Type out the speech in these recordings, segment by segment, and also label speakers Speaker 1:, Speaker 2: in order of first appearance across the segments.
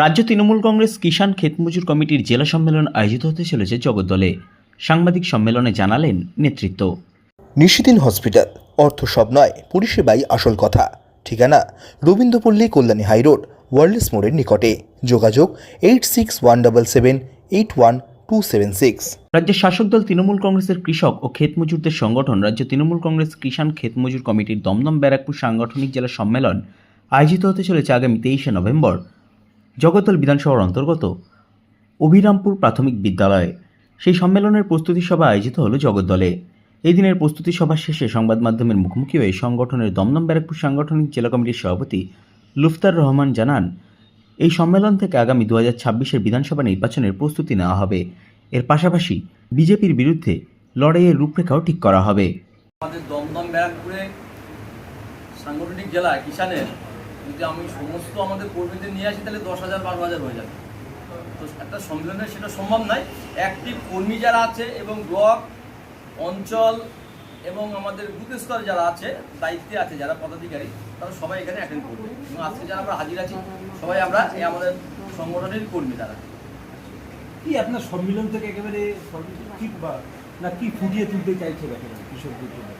Speaker 1: রাজ্য তৃণমূল কংগ্রেস কিষাণ ক্ষেতমজুর কমিটির জেলা সম্মেলন আয়োজিত হতে চলেছে জগদ্দলে। সাংবাদিক সম্মেলনে জানালেন নেতৃত্ব।
Speaker 2: নিশিদিন হসপিটাল অর্থ সব নয় পরিষেবাই আসল কথা। ঠিকানা রবীন্দ্রপল্লী কল্যাণী হাইরোড ওয়ার্ল্ডস মোড়ের নিকটে। যোগাযোগ eight six one double seven eight one two seven six.
Speaker 1: রাজ্যের শাসক দল তৃণমূল কংগ্রেসের কৃষক ও ক্ষেতমজুরদের সংগঠন রাজ্য তৃণমূল কংগ্রেস কিষাণ ক্ষেতমজুর কমিটির দমদম ব্যারাকপুর সাংগঠনিক জেলা সম্মেলন আয়োজিত হতে চলেছে আগামী তেইশে নভেম্বর। জগদ্দল বিধানসভার অন্তর্গত অভিরামপুর প্রাথমিক বিদ্যালয়ে সেই সম্মেলনের প্রস্তুতি সভা আয়োজিত হলো জগদ্দলে। এই দিনের প্রস্তুতি সভা শেষে সংবাদ মাধ্যমের মুখোমুখি হয়ে সংগঠনের দমদম ব্যারাকপুর সাংগঠনিক জেলা কমিটির সভাপতি লুফতার রহমান জানান, এই সম্মেলন থেকে আগামী দু হাজার ছাব্বিশের বিধানসভা নির্বাচনের প্রস্তুতি নেওয়া হবে। এর পাশাপাশি বিজেপির বিরুদ্ধে লড়াইয়ের রূপরেখাও ঠিক করা হবে।
Speaker 3: আমাদের দমদম ব্যারাকপুরে সাংগঠনিক জেলা কিষানের যদি আমি সমস্ত আমাদের কর্মীদের নিয়ে আসি, তাহলে দশ হাজার, বারো হাজার হয়ে যাবে। তো একটা সম্মেলনে সেটা সম্ভব নয়। অ্যাক্টিভ কর্মী যারা আছে এবং ব্লক, অঞ্চল এবং আমাদের বুথ স্তরে যারা আছে, দায়িত্বে আছে, যারা পদাধিকারী, তারা সবাই এখানে অ্যাটেন্ড করবে। এবং আজকে যারা আমরা হাজির আছি, সবাই আমরা এই আমাদের সংগঠনের কর্মী তারা।
Speaker 4: কি আপনার সম্মেলন থেকে একেবারে না কি ফুটিয়ে তুলতে চাইছে একেবারে কৃষকদের জন্য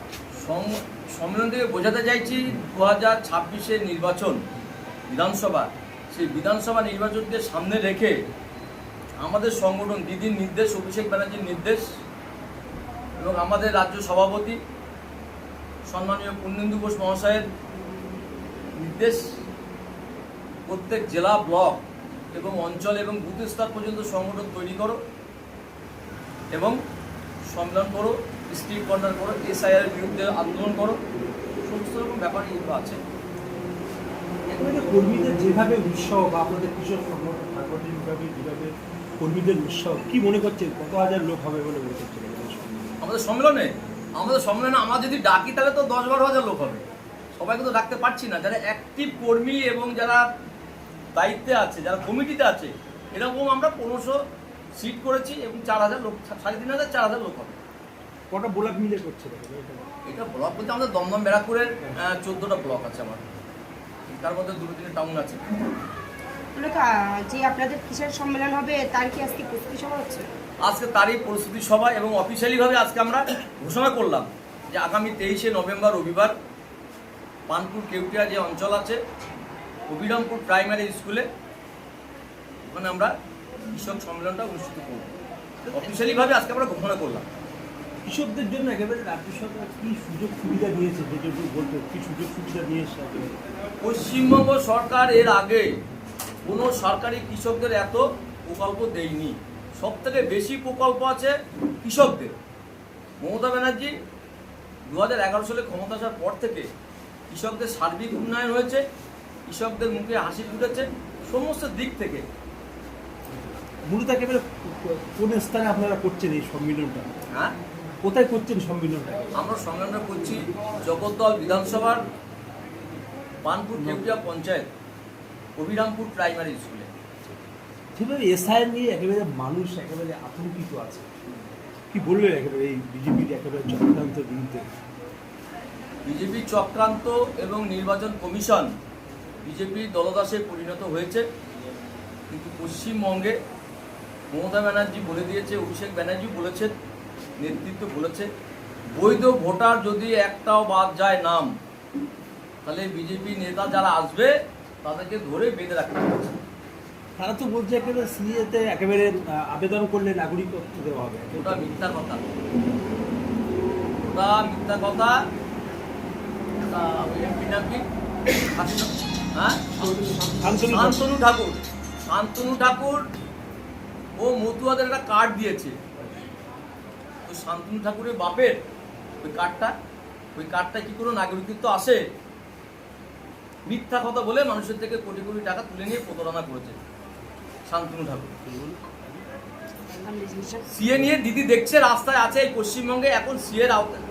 Speaker 3: সম- সম্মেলন থেকে বোঝাতে চাইছি দু হাজার ছাব্বিশের নির্বাচন, বিধানসভা। সেই বিধানসভা নির্বাচনকে সামনে রেখে আমাদের সংগঠন দিদির নির্দেশ, অভিষেক ব্যানার্জির নির্দেশ এবং আমাদের রাজ্য সভাপতি সম্মানীয় পূর্ণেন্দু ঘোষ মহাশয়ের নির্দেশ প্রত্যেক জেলা ব্লক এবং অঞ্চল এবং বুথ স্তর পর্যন্ত সংগঠন তৈরি করো এবং সম্মেলন করো স্ট্রিট কর্নার করো এসআইআর বিরুদ্ধে আন্দোলন করো সমস্ত রকম ব্যাপার এগুলো আছে।
Speaker 4: কর্মীদের যেভাবে উৎসাহ বা আপনাদের কৃষক সংগঠন যেভাবে কর্মীদের উৎসাহ কি মনে করছেন? কত হাজার লোক হবে বলে মনে সম্মেলনে?
Speaker 3: আমাদের সম্মেলনে আমাদের সম্মেলনে আমরা যদি ডাকি তাহলে তো দশ বারো হাজার লোক হবে। সবাইকে তো ডাকতে পারছি না। যারা অ্যাক্টিভ কর্মী এবং যারা দায়িত্বে আছে যারা কমিটিতে আছে এরকম আমরা পনেরোশো সিট করেছি এবং চার হাজার লোক সাড়ে তিন হাজার চার হাজার লোক হবে।
Speaker 4: কটা ব্লক মিলে করছে এটা?
Speaker 3: এটা ব্লক বলতে আমাদের দমদম ব্যারাকপুরের চোদ্দোটা ব্লক আছে আমার। তার মধ্যে দুটো তিনটে টাউন আছে।
Speaker 5: যে আপনাদের কিষাণ সম্মেলন হবে তার কি আজকে প্রস্তুতি সভা হচ্ছে?
Speaker 3: আজকে তারই প্রস্তুতি সভা এবং অফিসিয়ালিভাবে আজকে আমরা ঘোষণা করলাম যে আগামী তেইশে নভেম্বর রবিবার পানপুর কেউটিয়া যে অঞ্চল আছে অবিরামপুর প্রাইমারি স্কুলে ওখানে আমরা কৃষক সম্মেলনটা অনুষ্ঠিত করব। অফিসিয়ালিভাবে আজকে আমরা ঘোষণা করলাম।
Speaker 4: কৃষকদের জন্য একেবারে রাজ্য সরকার কি সুযোগ সুবিধা দিয়েছে যেটা একটু বলতে কি সুযোগ সুবিধা দিয়েছে
Speaker 3: পশ্চিমবঙ্গ সরকার এর আগে কোনো সরকারি কৃষকদের এত প্রকল্প দেয়নি। সব থেকে বেশি প্রকল্প আছে কৃষকদের। মমতা ব্যানার্জি দু হাজার এগারো সালে ক্ষমতা আসার পর থেকে কৃষকদের সার্বিক উন্নয়ন হয়েছে কৃষকদের মুখে হাসি ফুটেছে সমস্ত দিক থেকে
Speaker 4: মূলত একেবারে কোন স্থানে আপনারা করছেন এই সম্মেলনটা?
Speaker 3: হ্যাঁ?
Speaker 4: কোথায় করছেন সম্মিলনটা?
Speaker 3: আমরা সংগ্রামটা করছি জগদ্দল বিধানসভার পানপুর কেউটিয়া পঞ্চায়েত অভিরামপুর প্রাইমারি স্কুলে।
Speaker 4: যেভাবে এসআইআর নিয়ে একেবারে মানুষ একেবারে আতঙ্কিত আছে। কি বলবেন একেবারে এই বিজেপির একেবারে চক্রান্ত বিরুদ্ধে?
Speaker 3: বিজেপি চক্রান্ত এবং নির্বাচন কমিশন বিজেপি দলদাসে পরিণত হয়েছে। কিন্তু পশ্চিমবঙ্গে মমতা ব্যানার্জি বলে দিয়েছে অভিষেক ব্যানার্জি বলেছেন নেতৃত্ব বলেছে। বৈধ ভোটার যদি একটাও বাদ যায় নাম তাহলে বিজেপি নেতা যারা আসবে তাদেরকে ধরে বেঁধে রাখতে হবে।
Speaker 4: তারা তো বলছে একেবারে সিএতে একেবারে আবেদন করলে নাগরিকত্ব দেওয়া হবে।
Speaker 3: ওটা মিথ্যা কথা। ওটা মিথ্যা কথা। হ্যাঁ?
Speaker 4: শান্তনু
Speaker 3: ঠাকুর। শান্তনু ঠাকুর ও মতুয়াদের একটা কার্ড দিয়েছে। তো শান্তনু ঠাকুরের বাপের ওই কার্ডটা ওই কার্ডটা কি কোনো নাগরিকত্ব আসে? মিথ্যা কথা বলে মানুষের থেকে কোটি কোটি টাকা তুলে নিয়ে প্রতারণা করেছে শান্তনু ঠাকুর। সিএ নিয়ে দিদি দেখছে, রাস্তায় আছে এই পশ্চিমবঙ্গে, এখন সিএ এর আওতায়।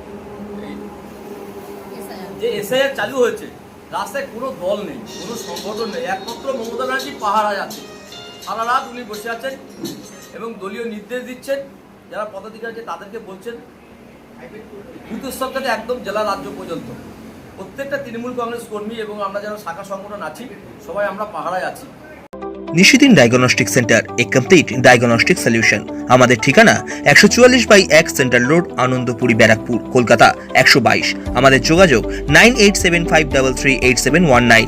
Speaker 3: যে এসআইআর চালু হয়েছে, রাস্তায় কোনো দল নেই, কোনো সংগঠন নেই, একমাত্র মমতা ব্যানার্জি পাহারায় আছে। সারা রাত উনি বসে আছেন এবং দলীয় নির্দেশ দিচ্ছেন, যারা পদাধিকারী আছে তাদেরকে বলছেন থেকে একদম জেলা রাজ্য পর্যন্ত। প্রত্যেকটা তৃণমূল কংগ্রেস কর্মী এবং আমরা যারা শাখা সংগঠন আছি, সবাই আমরা পাহারায় আছি।
Speaker 2: Nishidin diagnostic centre, a complete diagnostic solution আমাদের ঠিকানা একশো চুয়াল্লিশ বাই এক সেন্ট্রাল রোড, আনন্দপুরি, ব্যারাকপুর, কলকাতা, একশো বাইশ। আমাদের যোগাযোগ nine eight seven five double three eight seven one nine.